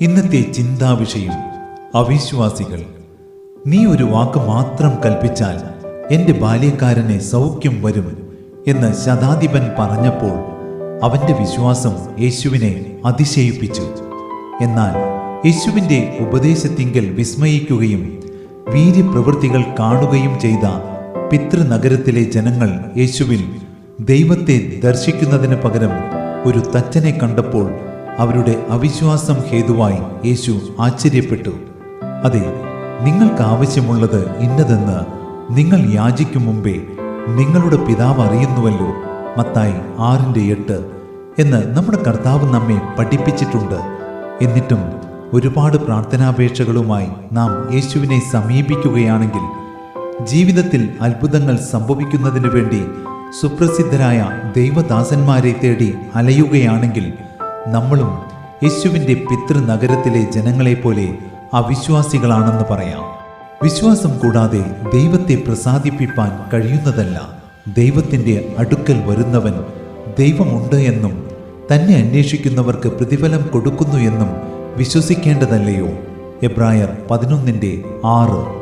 ഇന്നത്തെ ചിന്താവിഷയം അവിശ്വാസികൾ. നീ ഒരു വാക്ക് മാത്രം കൽപ്പിച്ചാൽ എന്റെ ബാല്യക്കാരനെ സൗഖ്യം വരും എന്ന് ശതാധിപൻ പറഞ്ഞപ്പോൾ അവന്റെ വിശ്വാസം യേശുവിനെ അതിശയിപ്പിച്ചു. എന്നാൽ യേശുവിന്റെ ഉപദേശത്തിങ്കൽ വിസ്മയിക്കുകയും വീര്യപ്രവൃത്തികൾ കാണുകയും ചെയ്ത പിതൃനഗരത്തിലെ ജനങ്ങൾ യേശുവിൽ ദൈവത്തെ ദർശിക്കുന്നതിന് പകരം ഒരു തച്ചനെ കണ്ടപ്പോൾ അവരുടെ അവിശ്വാസം ഹേതുവായി യേശു ആശ്ചര്യപ്പെട്ടു. അതെ നിങ്ങൾക്ക് ആവശ്യമുള്ളത് ഇന്നതെന്ന് നിങ്ങൾ യാചിക്കും മുമ്പേ നിങ്ങളുടെ പിതാവ് അറിയുന്നുവല്ലോ. മത്തായി ആറിന്റെ എട്ട് എന്ന് നമ്മുടെ കർത്താവ് നമ്മെ പഠിപ്പിച്ചിട്ടുണ്ട്. എന്നിട്ടും ഒരുപാട് പ്രാർത്ഥനാപേക്ഷകളുമായി നാം യേശുവിനെ സമീപിക്കുകയാണെങ്കിൽ ജീവിതത്തിൽ അത്ഭുതങ്ങൾ സംഭവിക്കുന്നതിന് വേണ്ടി സുപ്രസിദ്ധരായ ദൈവദാസന്മാരെ തേടി അലയുകയാണെങ്കിൽ നമ്മളും യേശുവിന്റെ പിതൃനഗരത്തിലെ ജനങ്ങളെപ്പോലെ അവിശ്വാസികളാണെന്ന് പറയാം. വിശ്വാസം കൂടാതെ ദൈവത്തെ പ്രസാദിപ്പിപ്പാൻ കഴിയുന്നതല്ല. ദൈവത്തിന്റെ അടുക്കൽ വരുന്നവൻ ദൈവമുണ്ട് എന്നും തന്നെ അന്വേഷിക്കുന്നവർക്ക് പ്രതിഫലം കൊടുക്കുന്നു എന്നും വിശ്വസിക്കേണ്ടതല്ലയോ? എബ്രായർ പതിനൊന്നിന്റെ ആറ്